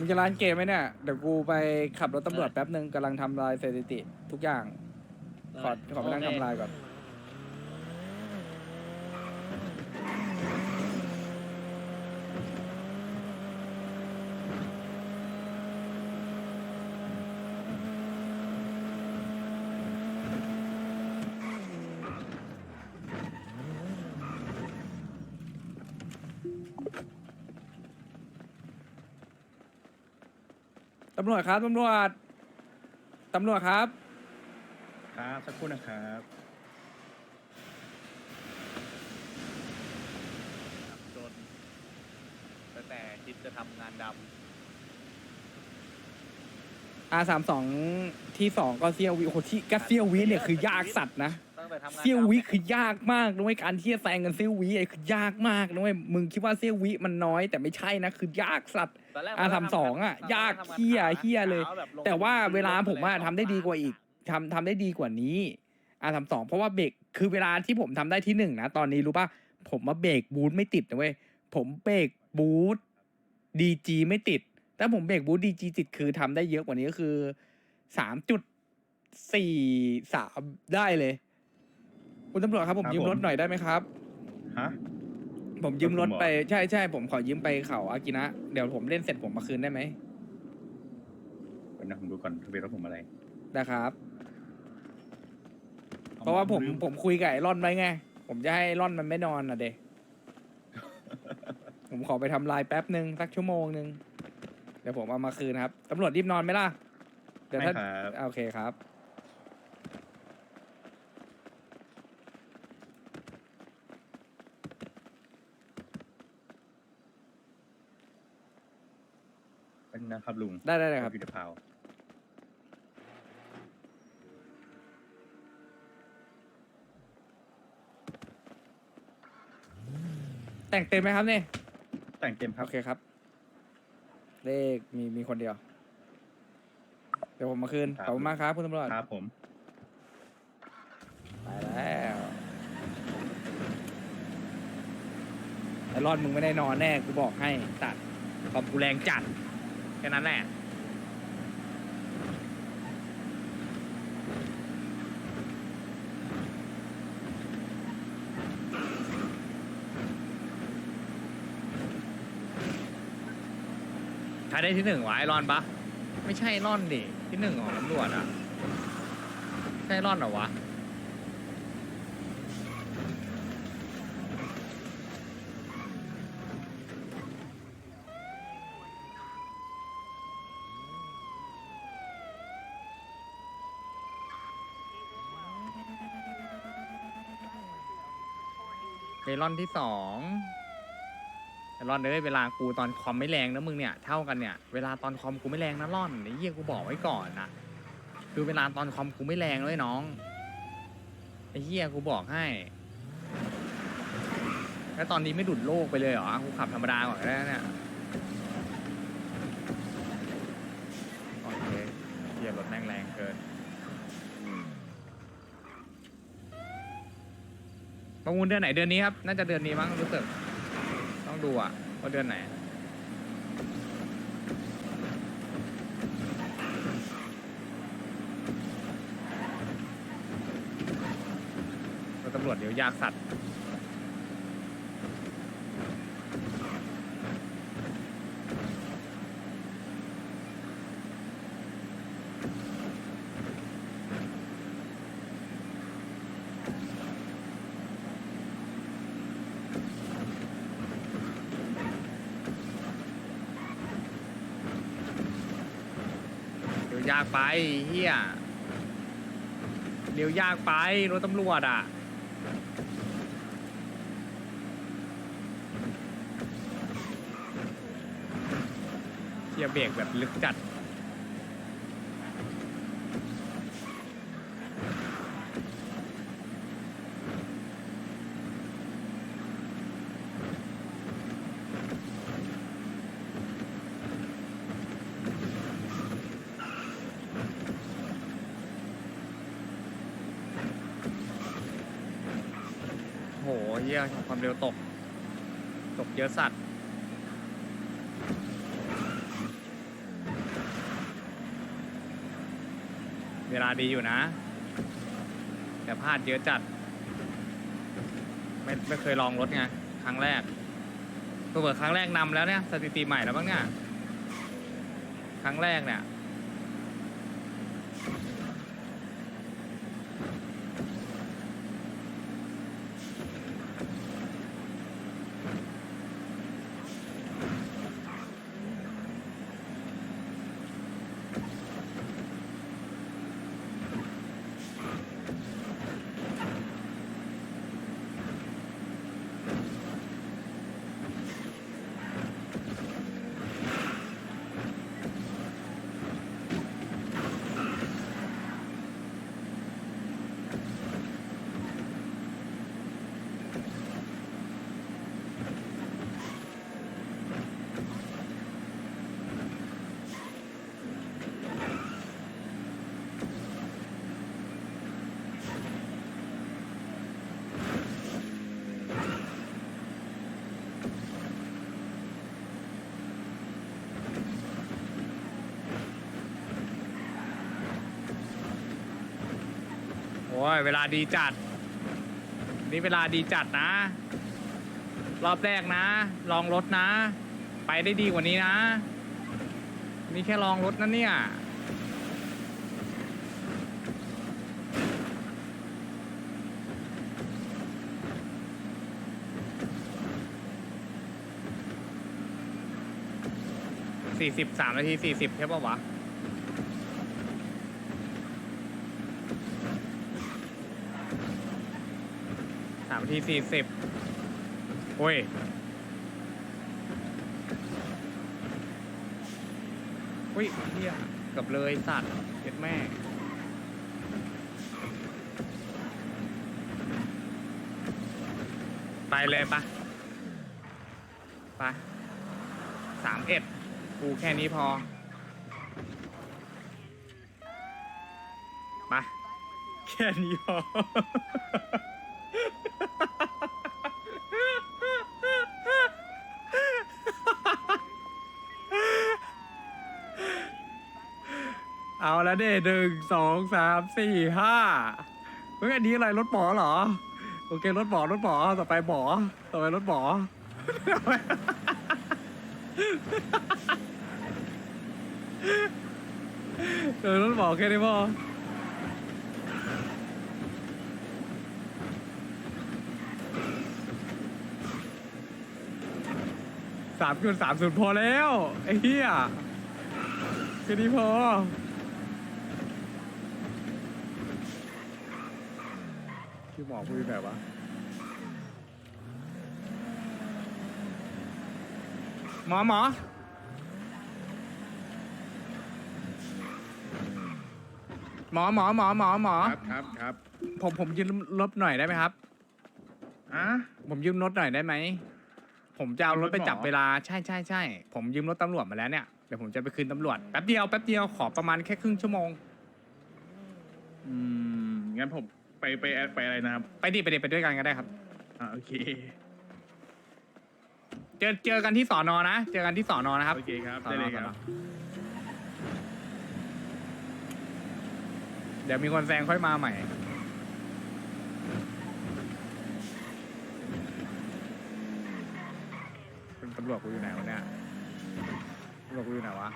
มึงจะร้านเกมไหมเนี่ย เดี๋ยวกูไปขับรถตำรวจแป๊บนึงกำลังทำลายสถิติทุกอย่าง ขอขอไปนั่งทำลายก่อนำรวจครับตำรวจตำรวจครับ ครับสักครู่นะครับ จนตั้งแต่คิดจะทำงานด R สามสองที่สองก็เซียววิโอ้โหที่กัสเซียววิเนี่ยคือยากสัตว์นะำตั้งแต่ทำงานเซียววิดำคือยากมากด้วยการที่จะแซงกันเซียววิไอ้คือยากมากด้วยมึงคิดว่าเซียววิมันน้อยแต่ไม่ใช่นะคือยากสัตว์ ตนแรกอะมันทำสองอะทำยากทำงนเฮียขเฮียเลยช้แบบงแต่ว่าเวลาผมอะรถทำได้ดีกว่าอีกทำทำได้ดีกว่านี้อะทำสองเพราะว่าเบรกคือเวลาที่ผมทำได้ที่หนึ่งนะตอนนี้รู้ป่ะผมมาเบรกบูทไม่ติดนะเว้ยผมเบรกบูทดีจีไม่ติดถ้าผมเบรกบูทดีจีติดคือทำได้เยอะกว่านี้ก็คือสามจุดสี่สามได้เลย คุณตำรวจครับผมครับยืมรถผม หน่อยได้ไหมครับ ฮะ ผมยืมรถผมเหรอไปใช่ใช่ผมขอยืมไปเขาอากินะ เดี๋ยวผมเล่นเสร็จผมมาคืนได้ไหมเดี๋ยวนะผมดูก่อนทะเบียนรถผมอะไรนะครับ เพราะว่าผมผมคุยกับไอ้ร่อนไว้ไง ผมจะให้ร่อนมันไม่นอนอะเด็ผมขอไปทำลายแป๊บหนึ่งสักชั่วโมงหนึ่งเดี๋ยวผมเอามาคืนครับตำรวจรีบนอนไหมล่ะเดี๋ยวไม่ถ้าครับโอเคครับ เป็นนะครับลุงได้ได้เลยครับ อยู่ในพาวแต่งเต็มไหมครับเนี่ยแต่งเต็มครับ โอเคครับ เลขมีมีคนเดียว เดี๋ยวผมมาคืนครับ ขอบคุณมากครับคุณตำรวจครับผม ไปแล้วไอรอนมึงไม่ได้นอนแน่กูบอกให้ตัดคอมกูแรงจัด แค่นั้นแหละใครได้ที่หนึ่งวะไอรอนปะไม่ใช่ไอรอนดิที่หนึ่งของตำรวจอะใช่ไอรอนเหรอวะ ลอนที่สองเมลอนเลยเวลากูตอนคอมไม่แรงนะมึงเนี่ยเท่ากันเนี่ยเวลาตอนคอมกูไม่แรงนะร่อนไอ้เหี้ยกูบอกไว้ก่อนนะคือเวลาตอนคอมกูไม่แรงเลยน้องไอ้เหี้ยกูบอกให้แล้วตอนนี้ไม่ดุดโลกไปเลยเหรอกูขับธรรมดาก่อนก็ได้วเนี่ยโอเคเหี้ยรถแม่งแรงเกิน ประมูลเดือนไหนเดือนนี้ครับ น่าจะเดือนนี้มั้งรู้สึก ต้องดูอะว่าเดือนไหน ตำรวจเดี๋ยวยากสัตว์ ยากไปเฮียเดี๋ยวยากไปรถตำรวจอะเฮียเบรกแบบลึกจัด เยี่ยความเร็วตก ตกเยอะสัตว์เวลาดีอยู่นะ แต่พลาดเยอะจัด ไม่ไม่เคยลองรถไง ครั้งแรกเปิดครั้งแรกนำแล้วเนี่ย สถิติใหม่แล้วบ้างเนี่ย ครั้งแรกเนี่ย อ้ยเวลาดีจัด นี่เวลาดีจัดนะ รอบแรกนะ ลองรถนะ ไปได้ดีกว่านี้นะ นี่แค่ลองรถนะเนี่ยสี่สิบสามนาทีสี่สิบใช่ป่าวะ สามนา ทีสี่สิบโอ้ย อุ้ยเฮียกับเลยสัตว์เจ็ดแม่ไปเลยปะไปสามเอ็ดกูแค่นี้พอไปแค่นี้พอ เอาแล้วเด้หนึ่งสองสามสี่ห้าเฮ้ยอันนี้อะไรรถหมอเหรอ โอเครถหมอรถหมอต่อไปหมอต่อไปรถหมอ เออรถหมอแค่นี้พอ สามจุดสามศูนย์พอแล้วไอ้เหี้ยแค่นี้พอที่หมอพูดแบบวะหมอหมอหมอหมอหมอหมอหมอครับครับครับผมผมยืมรถหน่อยได้ไหมครับอะผมยืมรถหน่อยได้ไหม ผมจะเอารถไปยืมรถหมอจับเวลาใช่ใช่ใช่ผมยืมรถตำรวจมาแล้วเนี่ยเดี๋ยวผมจะไปคืนตำรวจแป๊บเดียวแป๊บเดียวขอประมาณแค่ครึ่งชั่วโมง อืมงั้นผมไปไปไปอะไรนะครับไปดิไปดิไปด้วยกันก็ได้ครับ อ่าโอเคเจอเจอกันที่สอนอนะ เจอกันที่สอนอนะครับ โอเคครับสอนได้อเลยคสอนรัอบเดี๋ยวมีคนแซงค่อยมาใหม่ เป็นตำรวจกูอยู่ไหนวะเนี่ยตำรวจกูอยู่ไหนวะ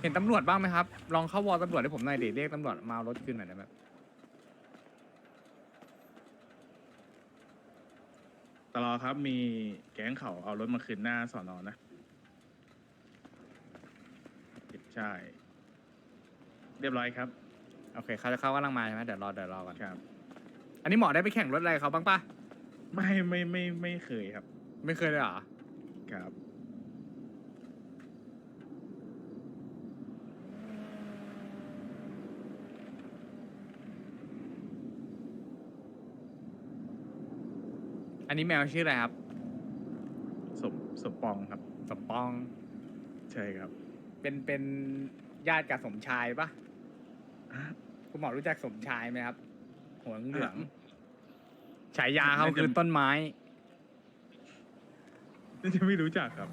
เห็นตำรวจบ้างไหมครับ ลองเข้าวอลตำรวจให้ผมหน่อยดิเรียกตำรวจมาเอารถคืนหน่อยได้ไหมตลอครับมีแก๊งเขาเอารถมาคืนหน้าสอนอนะใช่ เรียบร้อยครับโอเคเขาจะเข้ากำลังมาใช่ไหมเดี๋ยวรอเดี๋ยวรอก่อน ครับ อันนี้หมอได้ไปแข่งรถอะไรเขาบ้างปะ ไม่ไม่ไม่ไม่เคยครับ ไม่เคยเลยเหรอ ครับ อันนี้แมวชื่ออะไรครับ สมสมปองครับ สมปอง ใช่ครับเป็นเป็นญาติกับสมชายปะคุณหมอรู้จักสมชายไหมครับ หัวเหลือง ฉายาเขาน่าจะคือต้นไม้ น่าจะไม่รู้จักครับ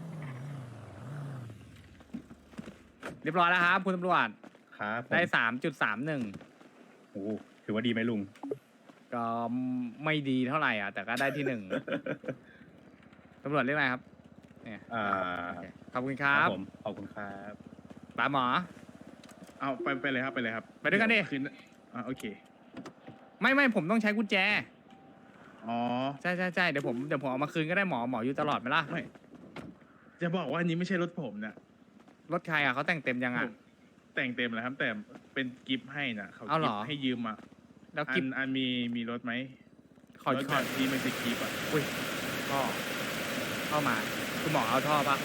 เรียบร้อยแล้วครับ คุณตำรวจครับผมได้สามจุดสามหนึ่งโอ้โหถือว่าดีไหมลุง ก็ไม่ดีเท่าไหร่อะ แต่ก็ได้ที่หนึ่ง ตำรวจเรียกอะไรครับ เนี่ยอ่า โอเคขอบคุณครับ ผมขอบคุณครับปาหมอ เอาไปไปเลยครับไปเลยครับไปด้วยกันดิ คืนอ่าโอเค ไม่ไม่ผมต้องใช้กุญแจ อ๋อ ใช่ใช่ใช่เดี๋ยวผมเดี๋ยวผมเอามาคืนก็ได้หมอหมออยู่ตลอดไหมล่ะไม่ จะบอกว่าอันนี้ไม่ใช่รถผมนะรถใครอะเขาแต่งเต็มยังอะผมแต่งเต็มแล้วครับแต่เป็นกิฟต์ให้นะเขาเอาเหรกิอ ฟต์ให้ยืมอะแล้วอักินบอันมีมีรถไหมขอรถขอแบบที่ไม่ใช่กิฟต์อะอุ้ยท่อเข้ามา คุณหมอเอาท่อปะ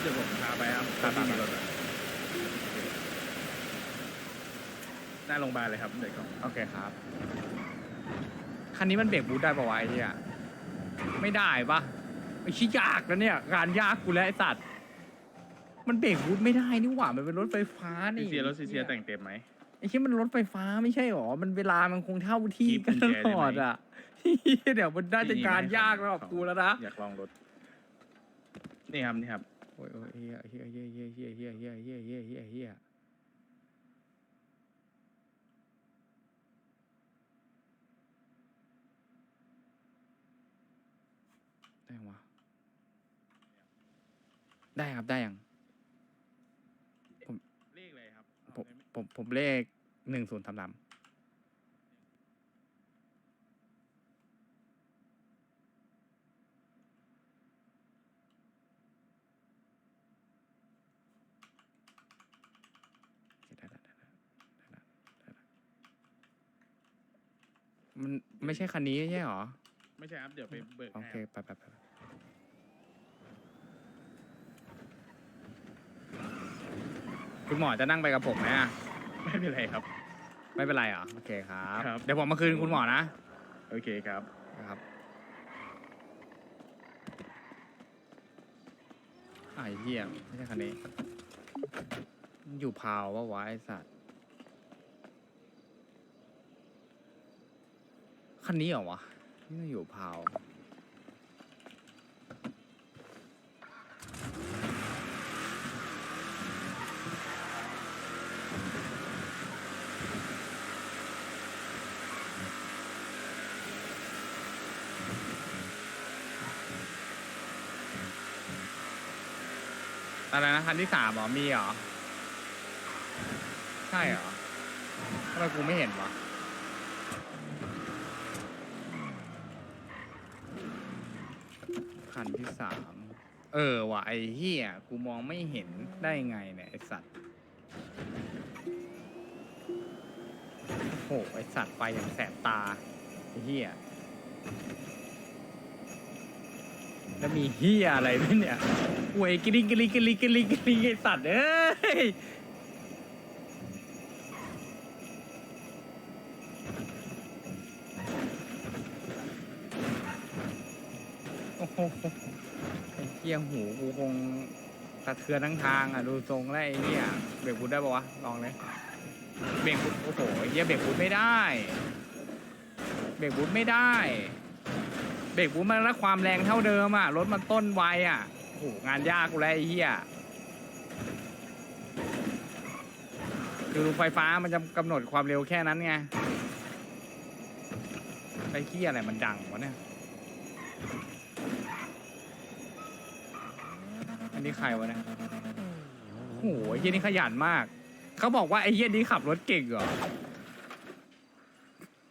เดี๋ยวผมพาไป ครับพาไปมีรถอะหน้าโรงพยาบาลเลยครับเด็กก่อนโอเคครับ คันนี้มันเบรกบูทได้ปะวะไอ้เหี้ยไม่ได้ปะไอ้ชี้ยากแล้วเนี่ยงานยากกูแล้วไอ้สัตว์มันเบรกบูทไม่ได้นี่หว่ามันเป็นรถไฟฟ้าซีนี่เซียรถซีเซียแต่งเต็มไหม ไอ้ชี้ยมันรถไฟฟ้าไม่ใช่หรอมันเวลามันคงเท่าที่กีบกันกุตญแจได้ลไหมอดอะเดี๋ยวมันน่าจะการยากแล้วกูแล้วนะ อยากลองรถ นี่ครับนี่ครับ โอ้ยโอ้ยเฮียเฮียเฮียเฮียเฮียเฮียเฮียเฮียเฮียเฮียเฮียได้ยังวะได้ครับได้ยังเลขอะไรครับผมผมผมเลขหนึ่งศูนย์สามสามได้ได้ได้ได้ได้ได้ได้ มันไม่ใช่คันนี้ใช่หรอ ไม่ใช่ครับ เดี๋ยวไปเบิกโอให้เคครับไปไปไปไปคุณหมอจะนั่งไปกับผมไหมอะไม่เป็นไรครับ ไม่เป็นไรเหรอโอเคครับ ครับ เดี๋ยวผมมาคืนคุณหมอนะโอเคครับ ครับอ่าไอ้เหี้ยไม่ใช่คันนี้ อยู่พาวว่าวะไอสัตว์ คันนี้เหรอวะนี่อยู่พาวอะไรนะคันที่สามเหรอมีเหรอ ใช่เหรอทำไมกูไม่เห็นวะ คันที่สามเออว่ะไอ้เหี้ยกูมองไม่เห็นได้ไงเนี่ยไอ้สัตว์โอ้โหไอ้สัตว์ไปอย่างแสบตาไอ้เหี้ยแล้วมีเฮี้ยอะไรด้วยเนี่ยหวยกิลิงกิลิงกิลิงกิลิงกิลิงไอสัตว์เอ้ย โอ้โห เฮียหูกูคงสะเทือนทั้งทางอะดูทรงแล้วไอ้เนี่ยเบรกบูทได้ปะวะลองเลยเบรกบูทโอ้โหไอ้เฮียเบรกบูทไม่ได้ เบรกบูทไม่ได้ เบรกบูทมันล้วความแรงเท่าเดิมอะรถมันต้นไวอะโอ้โหงานยากกูแล้วไอ้เหี้ยคือไฟฟ้ามันจะกำหนดความเร็วแค่นั้นไงไอ้เหี้ยอะไรมันดังวะเนี่ย อันนี้ใครวะเนี่ยโอ้โหไอ้เหี้ยนี่ขยันมาก เขาบอกว่าไอ้เหี้ยนี้ขับรถเก่งเหรอ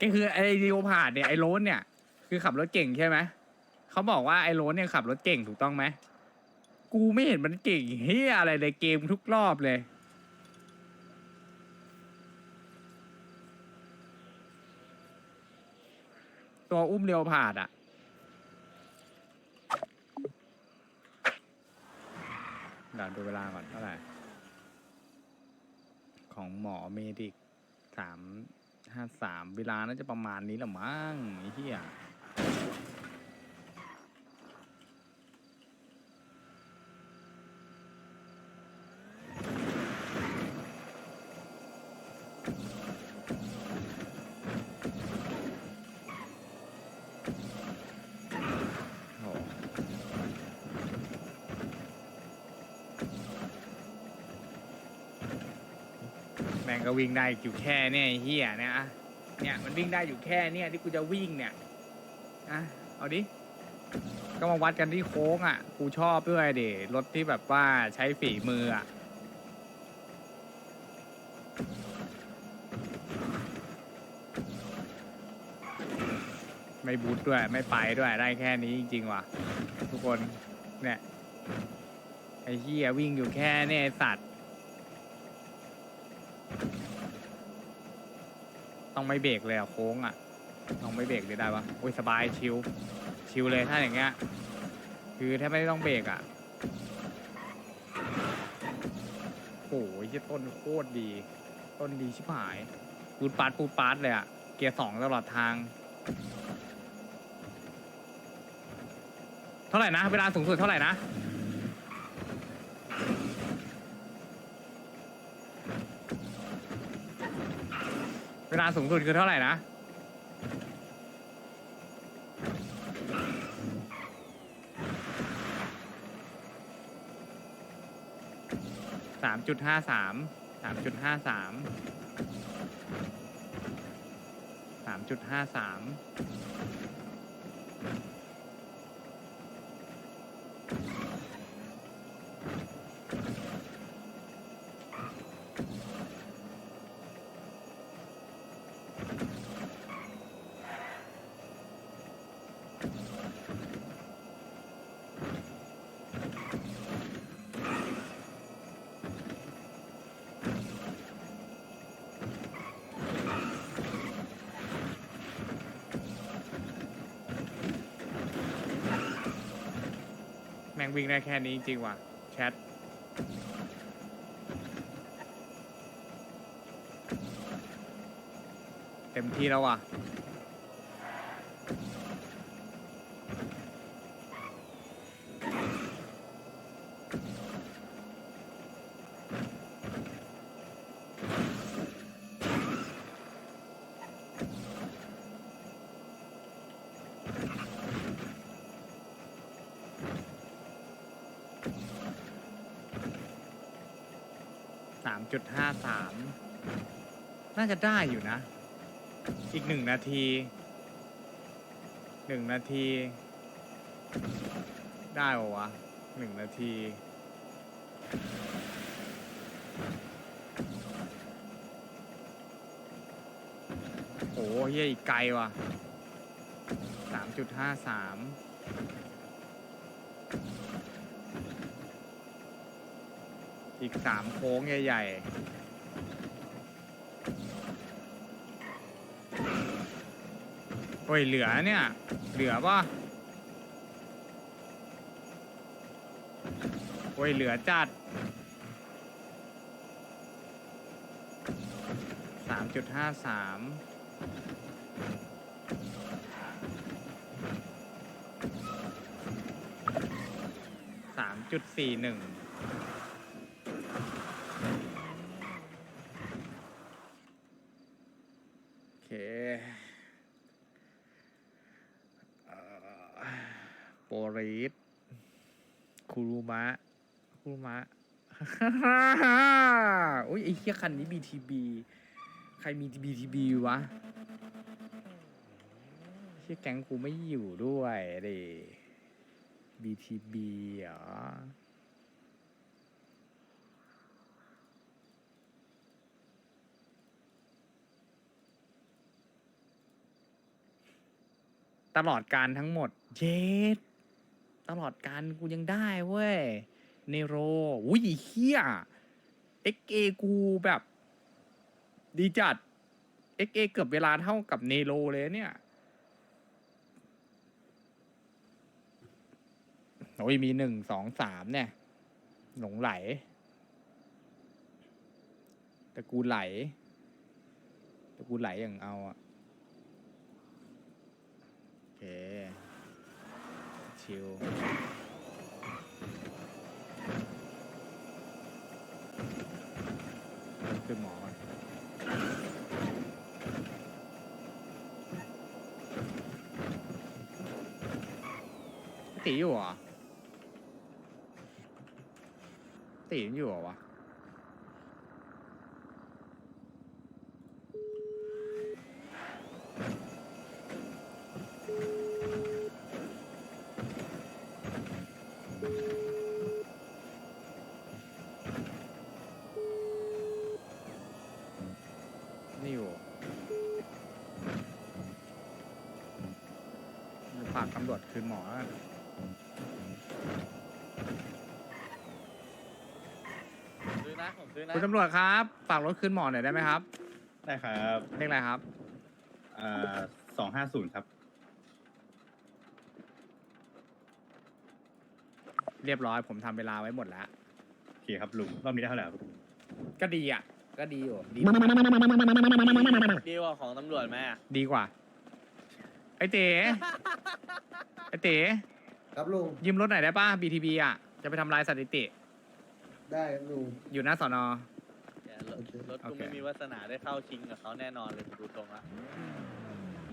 ก็คือไอ้ดีโอพาดเนี่ยไอ้โรนเนี่ย คือขับรถเก่งใช่ไหมเขาบอกว่าไอ้โรนเนี่ยขับรถเก่งถูกต้องไหมกูไม่เห็นมันเก่งเฮียอะไรเลยเกมทุกรอบเลยตัวอุ้มเรียวผาดอะ เดี๋ยวดูเวลาก่อนเท่าไหร่ ของหมอเมดิกสามห้าสามเวลาน่าจะประมาณนี้แหละมั้งไอ้เหี้ย ก็วิ่งได้อยู่แค่เนี่ยไอ้เฮียเนี่ยอะเนี่ยมันวิ่งได้อยู่แค่เนี่ยที่กูจะวิ่งเนี่ยอะเอาดิ ก็มาวัดกันที่โค้งอะ กูชอบด้วยดิรถที่แบบว่าใช้ฝีมืออะไม่บูทด้วยไม่ไปด้วยได้แค่นี้จริงๆว่ะ ทุกคนเนี่ยไอ้เหี้ยวิ่งอยู่แค่เนี่ยไอ้สัตว์ ต้องไม่เบรกเลยอะโค้งอะต้องไม่เบรกเลยได้ปะโอ้ยสบายชิวชิวเลยถ้าอย่างเงี้ย คือแทบไม่ต้องเบรกอะโอ้ยที่ต้นโคตรดี ต้นดีชิบหายปูดปาดปูดปาดเลยอะเกียร์สองตลอดทาง เท่าไหร่นะ เวลาสูงสุดเท่าไหร่นะ เวลาสูงสุดคือเท่าไหร่นะ สามจุดห้าสาม สามจุดห้าสาม สามจุดห้าสาม ม่งวิ่งได้แค่นี้จริงๆว่ะแชทเต็มที่แล้วว่ะ จุดห้าสามน่าจะได้อยู่นะ อีกหนึ่งนาทีหนึ่งนาที ได้ปะวะหนึ่งนาทีโอ้เฮียอีกไกลว่ะสามจุดห้าสาม อีกสามโค้งใหญ่ๆ โอ้ย เหลือเนี่ย เหลือป่ะ โอ้ย เหลือจัดสามจุดห้าสามสามจุดสี่หนึ่ง โอเคเอ่อโปริสคูรุ มะคูรุมะอุ้ยไอ้เหี้ยคันนี้ BTB ใครมี BTB วะเชี่ยแก๊งกูไม่อยู่ด้วยเด BTB เหรอตลอดการทั้งหมด เย็ด ตลอดการกูยังได้เว้ยเนโรอุ้ยเฮียเอ็กเอกูแบบ ดีจัดเอ็กเอเกือบเวลาเท่ากับเนโรเลยเนี่ยโอ้ยมีหนึ่งสองสามเนี่ย หลงไหลแต่กูไหลแต่กูไหลอย่างเอาอะ โอเค ชิลคือหมอก่อนตีอยู่เหรอตีมันอยู่เหรอวะากตำรวจคืนหมอแล้วกันซื้อนะผมซื้อนะคุณตำรวจครับฝากรถคืนหมอหน่อยได้ไหมครับได้ครับเลขอะไรครับ อ่าสองห้าศูนย์ครับ เรียบร้อยผมทำเวลาไว้หมดแล้ว โอเคครับลุง รอบนี้ได้เท่าไหร่ครับก็ดีอะ ก็ดีอยู่ดีดีกว่าของตำรวจไหมอะดีกว่า ไอเต๋ไอเต๋ครับลุงยืมรถหน่อยได้ป่ะ BTB อะ จะไปทำลายสถิติ ได้ครับลุง อยู่หน้าสอนอ เนี่ยรถโอเค รถโอกูเคไม่มีวาสนาได้เข้าชิงกับเขาแน่นอนเลยดูตรงละ อ